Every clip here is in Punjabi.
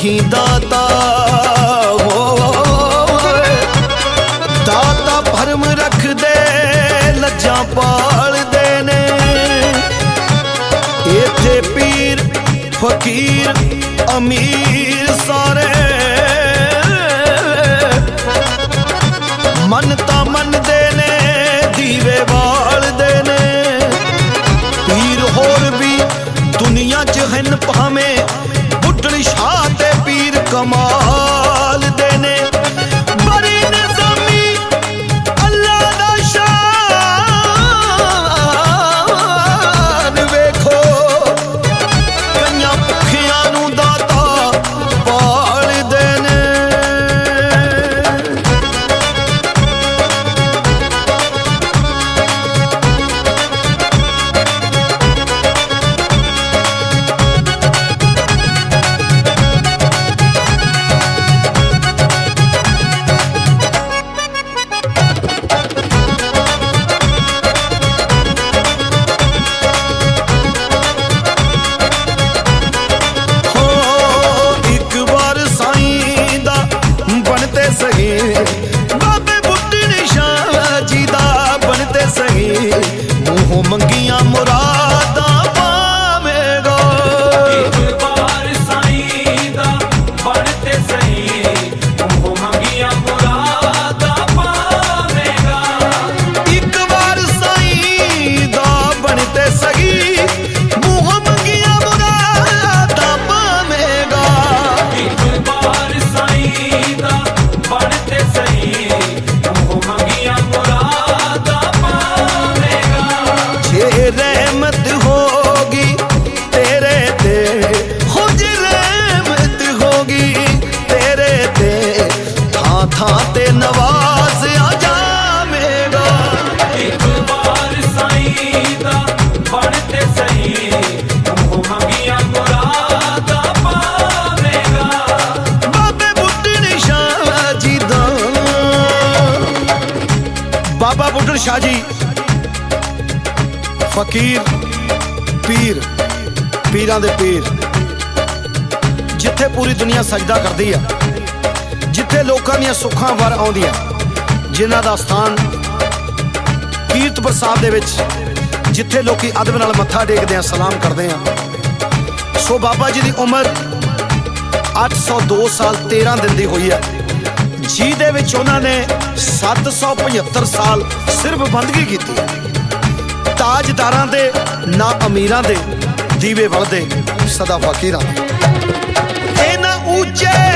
ਕੀਤਾ ਹੋਏ ਦਾਤਾ ਭਰਮ ਰੱਖਦੇ, ਲੱਜਾਂ ਪਾਲਦੇ ਨੇ। ਇੱਥੇ ਪੀਰ, ਫਕੀਰ, ਅਮੀਰ ਸਾਰੇ। ਮਨ ਤਾਂ ਮੰਨਦੇ ਨੇ, ਦੀਵੇ ਬਾਲਦੇ ਨੇ। ਪੀਰ ਹੋਰ ਵੀ ਦੁਨੀਆ 'ਚ ਹਨ ਭਾਵੇਂ ਪੀਰ yeah. ਸ਼ਾਹ ਜੀ। ਫਕੀਰ, ਪੀਰ, ਪੀਰਾਂ ਦੇ ਪੀਰ। ਜਿੱਥੇ ਪੂਰੀ ਦੁਨੀਆ ਸਜਦਾ ਕਰਦੀ ਆ, ਜਿੱਥੇ ਲੋਕਾਂ ਦੀਆਂ ਸੁੱਖਾਂ ਵਰ ਆਉਂਦੀਆਂ, ਜਿਨ੍ਹਾਂ ਦਾ ਸਥਾਨ ਕੀਰਤ ਪ੍ਰਸਾਦ ਦੇ ਵਿੱਚ, ਜਿੱਥੇ ਲੋਕੀ ਅਦਬ ਨਾਲ ਮੱਥਾ ਟੇਕਦੇ ਆ, ਸਲਾਮ ਕਰਦੇ ਆ। ਸੋ ਬਾਬਾ ਜੀ ਦੀ ਉਮਰ 802 ਸਾਲ 13 ਦਿਨ ਦੀ ਹੋਈ ਹੈ ਜਿਹਦੇ ਵਿੱਚ ਉਹਨਾਂ ਨੇ 775 ਸਾਲ ਸਿਰਫ ਬੰਦਗੀ ਕੀਤੀ। ਹੈ ਤਾਜਦਾਰਾਂ ਦੇ, ਨਾ ਅਮੀਰਾਂ ਦੇ, ਦੀਵੇ ਵਲਦੇ ਸਦਾ ਫਕੀਰਾਂ। ਇਹਨਾਂ ਉੱਚੇ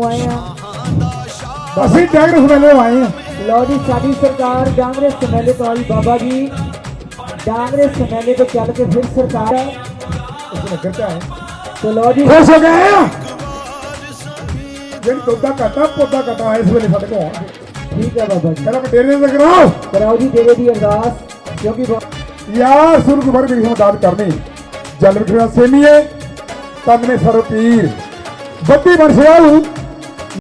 ਜੀ ਦੂਰੋਂ ਆਏ ਆ ਅਸੀਂ ਕਾਂਗਰਸ ਵੱਲੋਂ ਆਏ ਹਾਂ ਲਓ ਜੀ ਸਾਡੀ ਸਰਕਾਰ ਕਾਂਗਰਸ ਸਮੇਲੇ ਤੋਂ ਆਈ ਬਾਬਾ ਜੀ ਕਾਂਗਰਸ ਸਮੇਲੇ ਤੋਂ ਚੱਲ ਕੇ ਫਿਰ ਸਰਕਾਰ ਹੈ ਉਸ ਨਗਰ ਚ ਆਏ ਤੇ ਲਓ ਜੀ ਖੁਸ਼ ਹੋ ਗਏ ਆ ਜਿਹੜੀ ਦੁੱਧ ਦਾ ਘਾਟਾ ਪੌਦਾ ਘਾਟਾ ਇਸ ਵੇਲੇ ਸਾਡੇ ਕੋਲ ਆਉਣਗੇ ਠੀਕ ਹੈ ਬਾਬਾ ਜੀ ਕਹਿੰਦਾ ਮੈਂ ਡੇਰੇ ਤੇ ਕਰਾਓ ਕਰਾਓ ਜੀ ਦੇਵੇ ਦੀ ਅਰਦਾਸ ਕਿਉਂਕਿ ਬਾ- ਯਾ ਸੁਰਗ ਭਰ ਵੀ ਮਦਦ ਕਰਨੀ ਜਲ ਵਿਖਰਾ ਸੇਮੀਏ ਤਨ ਮੇ ਸਰਪੀਰ ਬੱਤੀ ਬਰਸਿਆਉ